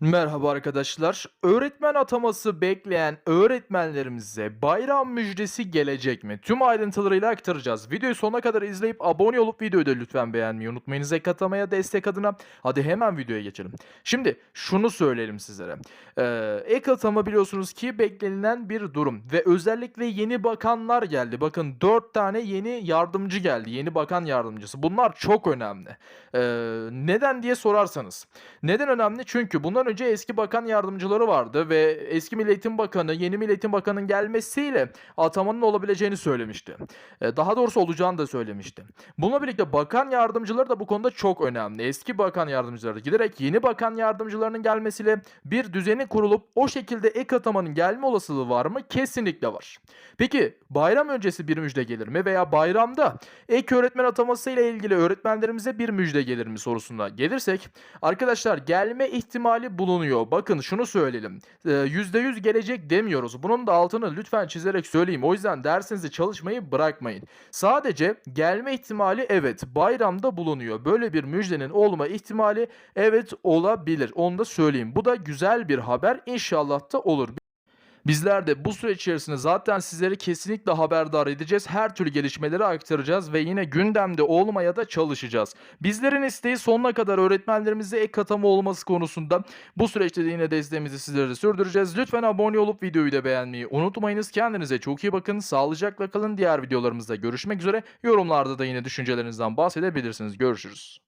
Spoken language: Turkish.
Merhaba arkadaşlar. Öğretmen ataması bekleyen öğretmenlerimize bayram müjdesi gelecek mi? Tüm ayrıntılarıyla aktaracağız. Videoyu sonuna kadar izleyip abone olup videoyu da lütfen beğenmeyi unutmayınız. Ek atamaya destek adına. Hadi hemen videoya geçelim. Şimdi şunu söyleyelim sizlere. Ee, ek atama biliyorsunuz ki beklenilen bir durum. Ve özellikle yeni bakanlar geldi. Bakın 4 tane yeni yardımcı geldi. Yeni bakan yardımcısı. Bunlar çok önemli. Ee, neden diye sorarsanız. Neden önemli? Çünkü bundan önce eski bakan yardımcıları vardı ve eski Milli Bakanı yeni Milli Eğitim Bakanı'nın gelmesiyle atamanın olabileceğini söylemişti. E, Daha doğrusu olacağını da söylemişti. Bununla birlikte bakan yardımcıları da bu konuda çok önemli. Eski bakan yardımcıları giderek yeni bakan yardımcılarının gelmesiyle bir düzeni kurulup o şekilde ek atamanın gelme olasılığı var mı? Kesinlikle var. Peki bayram öncesi bir müjde gelir mi veya bayramda ek öğretmen ataması ile ilgili öğretmenlerimize bir müjde gelir mi sorusuna gelirsek arkadaşlar gelme ihtimali bulunuyor. Bakın şunu söyleyelim. Ee, %100 gelecek demiyoruz. Bunun da altını lütfen çizerek söyleyeyim. O yüzden dersinizi çalışmayı bırakmayın. Sadece gelme ihtimali evet bayramda bulunuyor. Böyle bir müjdenin olma ihtimali evet olabilir. Onu da söyleyeyim. Bu da güzel bir haber. İnşallah da olur. Bizler de bu süreç içerisinde zaten sizleri kesinlikle haberdar edeceğiz. Her türlü gelişmeleri aktaracağız ve yine gündemde olmaya da çalışacağız. Bizlerin isteği sonuna kadar öğretmenlerimize ek atama olması konusunda bu süreçte de yine desteğimizi sizlere sürdüreceğiz. Lütfen abone olup videoyu da beğenmeyi unutmayınız. Kendinize çok iyi bakın. Sağlıcakla kalın. Diğer videolarımızda görüşmek üzere. Yorumlarda da yine düşüncelerinizden bahsedebilirsiniz. Görüşürüz.